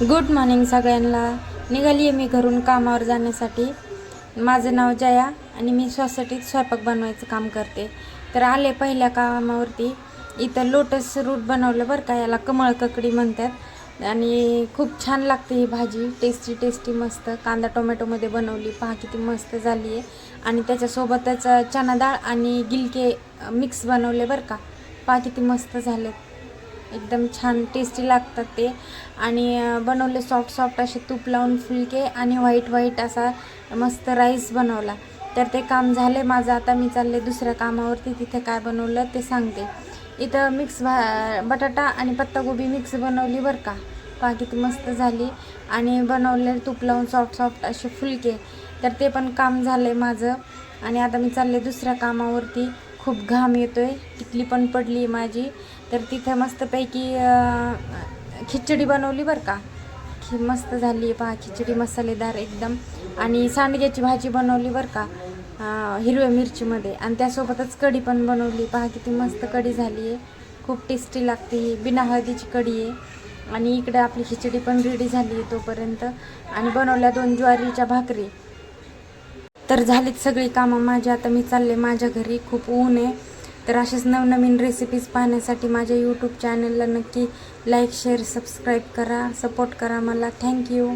Good morning सगळ्यांना. निघाली आहे मी घरून कामावर जाण्यासाठी. माझं नाव जया आणि मी सोसायटीत स्वयंपाक बनवायचं काम करते. तर आले पहिल्या कामावरती. इथं लोटस रूट बनवलं बरं का याला कमळ ककडी म्हणतात. आणि खूप छान लागते ही भाजी. टेस्टी टेस्टी मस्त. कांदा टोमॅटोमध्ये बनवली. पहा किती मस्त झाली आहे आणि त्याच्यासोबतच चना डाळ आणि गिलके मिक्स बनवले बरं का. पहा किती मस्त झालेत. एकदम छान टेस्टी लागतात ते. आणि बनवले सॉफ्ट सॉफ्ट असे तूप लावून फुलके आणि व्हाईट व्हाईट असा मस्त राईस बनवला. तर ते काम झाले माझं. आता मी चालले दुसऱ्या कामावरती. तिथे काय बनवलं ते सांगते. इथं मिक्स भा बटाटा आणि पत्तागोबी मिक्स बनवली बरं का. पहा किती मस्त झाली. आणि बनवले तूप लावून सॉफ्ट सॉफ्ट असे फुलके. तर ते पण काम झालं आहे माझं. आणि आता मी चालले दुसऱ्या कामावरती. खूप घाम येतो आहे तिथली पण पडली आहे माझी. तर तिथं मस्तपैकी खिचडी बनवली बरं का. खि मस्त झाली आहे पहा खिचडी मसालेदार एकदम. आणि सांडग्याची भाजी बनवली बरं का हिरव्या मिरचीमध्ये. आणि त्यासोबतच कढी पण बनवली. पहा किती मस्त कढी झाली आहे. खूप टेस्टी लागते ही. बिना हळदीची कढी आहे. आणि इकडे आपली खिचडी पण रेडी झाली आहे तोपर्यंत. आणि बनवल्या दोन ज्वारीच्या भाकरी. तर झालीत सगळी कामं माझी. आता मी चालले माझ्या घरी. खूप ऊन आहे. तर असेच नवनवीन रेसिपीज पाहण्यासाठी माझ्या यूट्यूब चॅनलला नक्की लाईक शेअर सबस्क्राईब करा. सपोर्ट करा मला. Thank you